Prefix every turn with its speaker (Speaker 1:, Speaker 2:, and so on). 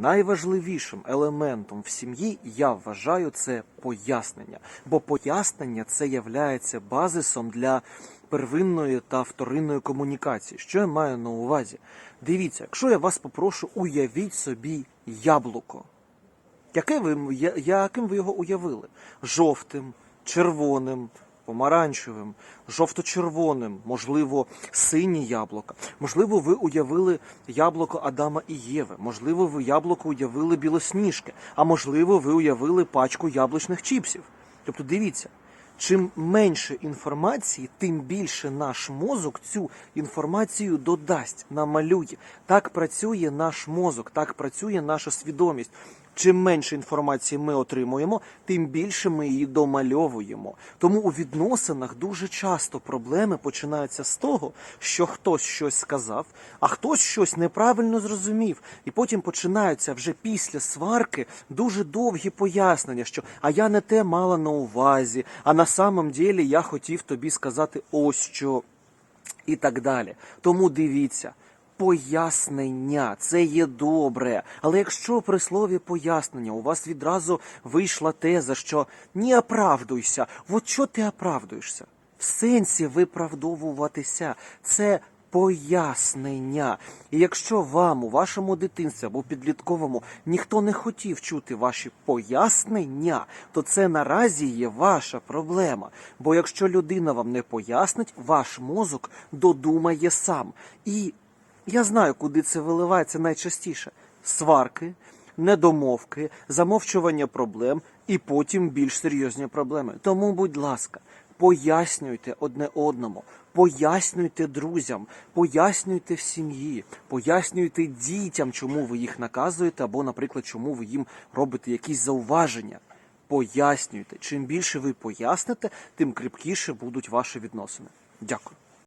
Speaker 1: найважливішим елементом в сім'ї я вважаю це пояснення. Бо пояснення це являється базисом для первинної та вторинної комунікації. Що я маю на увазі? Дивіться, якщо я вас попрошу, уявіть собі яблуко. Яке ви, я- яким ви його уявили? Жовтим, червоним, помаранчевим, жовто-червоним, можливо, синє яблуко. Можливо, ви уявили яблуко Адама і Єви. Можливо, ви яблуко уявили білосніжки, а можливо, ви уявили пачку яблучних чіпсів. Тобто, дивіться. Чим менше інформації, тим більше наш мозок цю інформацію додасть, намалює. Так працює наш мозок, так працює наша свідомість. Чим менше інформації ми отримуємо, тим більше ми її домальовуємо. Тому у відносинах дуже часто проблеми починаються з того, що хтось щось сказав, а хтось щось неправильно зрозумів. І потім починаються вже після сварки дуже довгі пояснення, що а я не те мала на увазі, а на самом ділі я хотів тобі сказати ось що і так далі. Тому дивіться. Пояснення це є добре. Але якщо при слові пояснення у вас відразу вийшла теза, що не оправдуйся, от що ти оправдуєшся? В сенсі виправдовуватися це пояснення. І якщо вам у вашому дитинстві або підлітковому ніхто не хотів чути ваші пояснення, то це наразі є ваша проблема. Бо якщо людина вам не пояснить, ваш мозок додумає сам. І я знаю, куди це виливається найчастіше: сварки, недомовки, замовчування проблем і потім більш серйозні проблеми. Тому, будь ласка, пояснюйте одне одному, пояснюйте друзям, пояснюйте в сім'ї, пояснюйте дітям, чому ви їх наказуєте, або, наприклад, чому ви їм робите якісь зауваження. Пояснюйте. Чим більше ви поясните, тим кріпкіше будуть ваші відносини. Дякую.